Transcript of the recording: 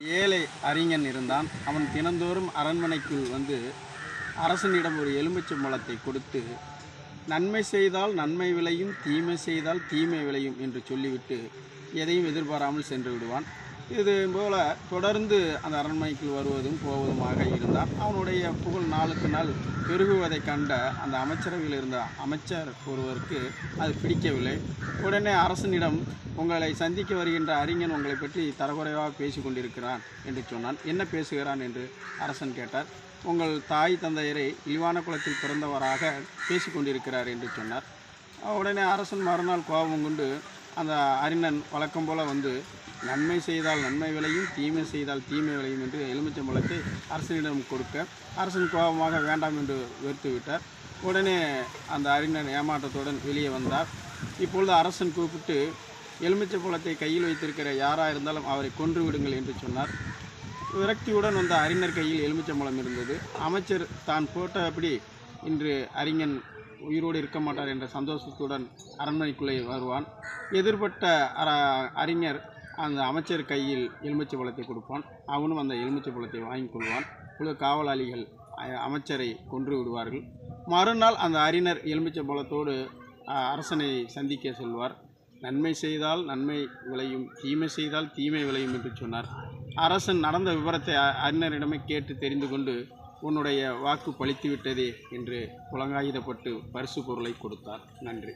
ஏழை அறிஞன் இருந்தான். அவன் தினந்தோறும் அரண்மனைக்குள் வந்து அரசனிடம் ஒரு எலுமிச்சை பழத்தை கொடுத்து நன்மை செய்தால் நன்மை விளையும் தீமை செய்தால் தீமை விளையும் என்று சொல்லிவிட்டு எதையும் எதிர்பாராமல் சென்று விடுவான். இது போல தொடர்ந்து அந்த அரண்மனைக்கு வருவதும் போவதுமாக இருந்தான் அவனுடைய புகழ் நாளுக்கு நாள் பெருகுவதைக் கண்ட அந்த அமைச்சரவையில் இருந்த அமைச்சர் ஒருவருக்கு அது பிடிக்கவில்லை. உடனே அரசனிடம் உங்களை சந்திக்க வருகின்ற அறிஞன் உங்களை பற்றி தரக்குறைவாக பேசி கொண்டிருக்கிறான் என்று சொன்னான். என்ன பேசுகிறான்? என்று அரசன் கேட்டார். உங்கள் தாய் தந்தையரை இழிவான குலத்தில் பிறந்தவராக பேசி கொண்டிருக்கிறார் என்று சொன்னார். உடனே அரசன் மறுநாள் கோபம் கொண்டு அந்த அறிஞன் வழக்கம் போல வந்து நன்மை செய்தால் நன்மை விளையும் தீமை செய்தால் தீமை விளையும் என்று எலுமிச்சம்பழத்தை அரசனிடம் கொடுக்க அரசன் கோபமாக வேண்டாம் என்று வெறுத்து விட்டார். உடனே அந்த அறிஞர் ஏமாற்றத்துடன் வெளியே வந்தார். இப்பொழுது அரசன் கூப்பிட்டு எலுமிச்சை பழத்தை கையில் வைத்திருக்கிற யாராக இருந்தாலும் அவரை கொன்று விடுங்கள் என்று சொன்னார். விரக்தியுடன் வந்த அறிஞர் கையில் எலுமிச்சம்பழம் இருந்தது. அமைச்சர் தான் போட்டபடி இன்று அறிஞன் உயிரோடு இருக்க மாட்டார் என்ற சந்தோஷத்துடன் அரண்மனைக்குள்ளே வருவான். எதிர்பட்ட அறிஞர் அந்த அமைச்சர் கையில் எலுமிச்சை பழத்தை கொடுப்பான். அவனும் அந்த எலுமிச்சை பழத்தை வாங்கி கொள்வான். குழு காவலாளிகள் அமைச்சரை கொன்று விடுவார்கள். மறுநாள் அந்த அறிஞர் எலுமிச்சை பழத்தோடு அரசனை சந்திக்க செல்வார். நன்மை செய்தால் நன்மை விளையும் தீமை செய்தால் தீமை விளையும் என்று சொன்னார். அரசன் நடந்த விவரத்தை அ- அறிஞரிடமே கேட்டு தெரிந்து கொண்டு உன்னுடைய வாக்கு பழித்து விட்டதே என்று புலங்காயுதப்பட்டு பரிசு பொருளை கொடுத்தார். நன்றி.